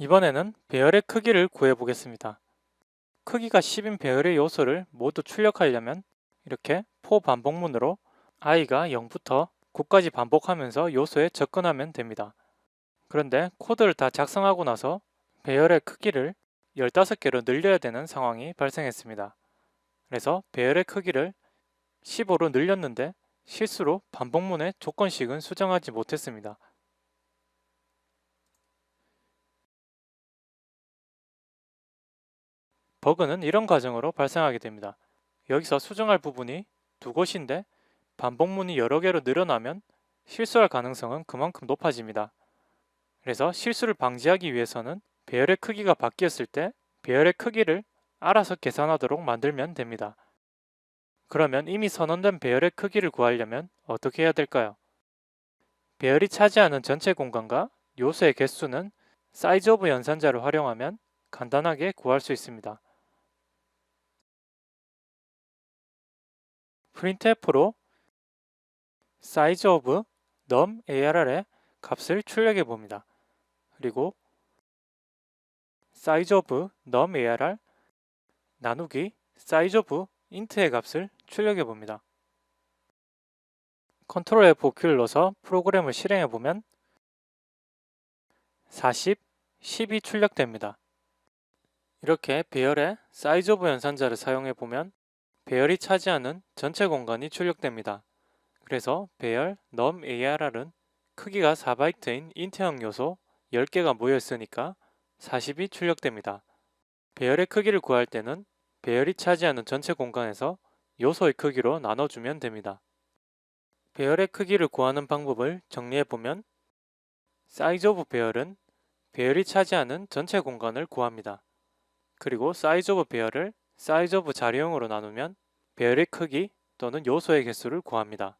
이번에는 배열의 크기를 구해 보겠습니다. 크기가 10인 배열의 요소를 모두 출력하려면 이렇게 포 반복문으로 i가 0부터 9까지 반복하면서 요소에 접근하면 됩니다. 그런데 코드를 다 작성하고 나서 배열의 크기를 15개로 늘려야 되는 상황이 발생했습니다. 그래서 배열의 크기를 15로 늘렸는데 실수로 반복문의 조건식은 수정하지 못했습니다. 버그는 이런 과정으로 발생하게 됩니다. 여기서 수정할 부분이 두 곳인데 반복문이 여러 개로 늘어나면 실수할 가능성은 그만큼 높아집니다. 그래서 실수를 방지하기 위해서는 배열의 크기가 바뀌었을 때 배열의 크기를 알아서 계산하도록 만들면 됩니다. 그러면 이미 선언된 배열의 크기를 구하려면 어떻게 해야 될까요? 배열이 차지하는 전체 공간과 요소의 개수는 사이즈 오브 연산자를 활용하면 간단하게 구할 수 있습니다. Printf로 size of num arr의 값을 출력해 봅니다. 그리고 size of num arr 나누기 size of int의 값을 출력해 봅니다. 컨트롤 F5 키를 넣어서 프로그램을 실행해 보면 40, 10이 출력됩니다. 이렇게 배열의 사이즈 오브 연산자를 사용해 보면 배열이 차지하는 전체 공간이 출력됩니다. 그래서 배열 num arr은 크기가 4바이트인 인트형 요소 10개가 모여 있으니까 40이 출력됩니다. 배열의 크기를 구할 때는 배열이 차지하는 전체 공간에서 요소의 크기로 나눠주면 됩니다. 배열의 크기를 구하는 방법을 정리해보면 사이즈 오브 배열은 배열이 차지하는 전체 공간을 구합니다. 그리고 사이즈 오브 배열을 사이즈 오브 자료형으로 나누면 배열의 크기 또는 요소의 개수를 구합니다.